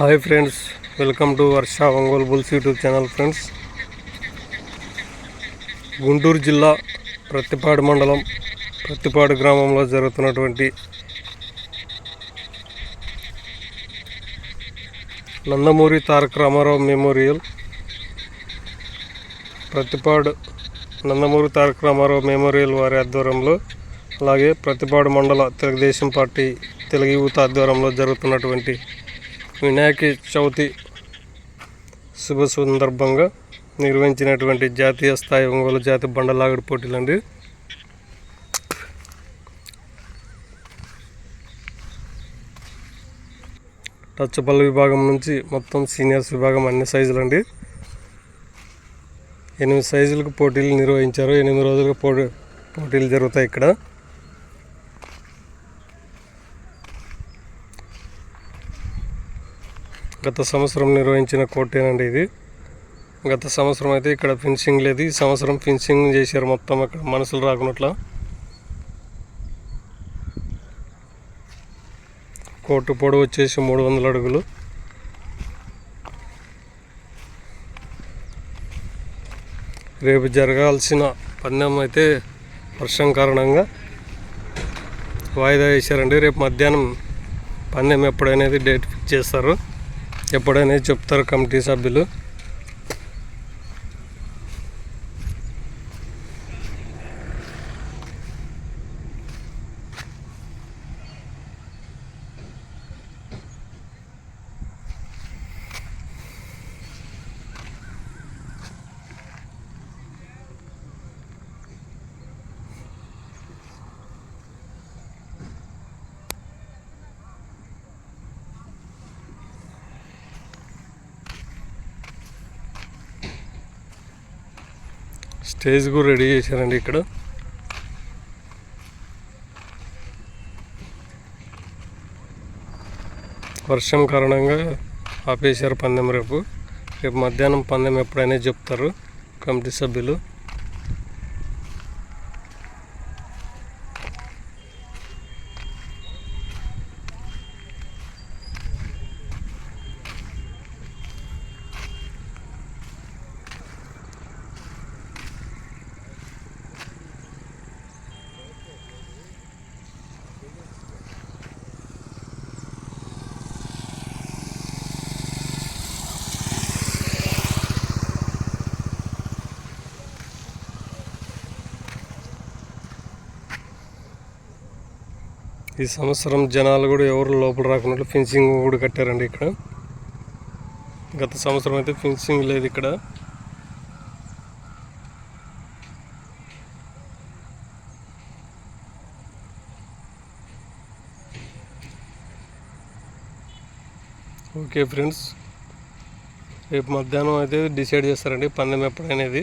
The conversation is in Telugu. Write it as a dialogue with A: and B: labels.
A: Hi friends welcome to Varsha Ongole bulls YouTube channel friends. Guntur జిల్లా ప్రత్తిపాడు మండలం ప్రత్తిపాడు గ్రామంలో జరుగుతున్నటువంటి నందమూరి తారక రామారావు మెమోరియల్ ప్రతిపాడు నందమూరి తారక రామారావు మెమోరియల్ వారి ఆధ్వర్యంలో అలాగే ప్రతిపాడు మండల తెలుగుదేశం పార్టీ తెలుగు యువత ఆధ్వర్యంలో జరుగుతున్నటువంటి వినాయక చవితి శుభ సందర్భంగా నిర్వహించినటువంటి జాతీయ స్థాయి ఒంగోలు జాతి బండలాగడి పోటీలండి. టచ్ బల్ల విభాగం నుంచి మొత్తం సీనియర్స్ విభాగం అన్ని సైజులు అండి ఎనిమిది సైజులకు పోటీలు నిర్వహించారు. ఎనిమిది రోజులకు పోటీ పోటీలు జరుగుతాయి ఇక్కడ. గత సంవత్సరం నిర్వహించిన కోర్టేనండి ఇది. గత సంవత్సరం అయితే ఇక్కడ ఫినిషింగ్ లేదు. ఈ సంవత్సరం ఫినిషింగ్ చేశారు మొత్తం అక్కడ మనసులు రాకున్నట్ల. కోర్టు పొడవు వచ్చేసి మూడు వందల అడుగులు. రేపు జరగాల్సిన పందెం అయితే వర్షం కారణంగా వాయిదా వేశారండి. రేపు మధ్యాహ్నం పందెం ఎప్పుడనేది డేట్ ఫిక్స్ చేస్తారు. ఎప్పుడనేది చెప్తారు కమిటీ సభ్యులు. స్టేజ్ కూడా రెడీ చేశారండి ఇక్కడ. వర్షం కారణంగా ఆపేశారు పందెం రేపు. రేపు మధ్యాహ్నం పందెం ఎప్పుడైనా చెప్తారు కమిటీ సభ్యులు. ఈ సంవత్సరం జనాలు కూడా ఎవరు లోపల రాకుండా ఫెన్సింగ్ కూడా కట్టారండి ఇక్కడ. గత సంవత్సరం అయితే ఫెన్సింగ్ లేదు ఇక్కడ. ఓకే ఫ్రెండ్స్ రేపు మధ్యాహ్నం అయితే డిసైడ్ చేస్తారండి పందెం ఎప్పుడనేది.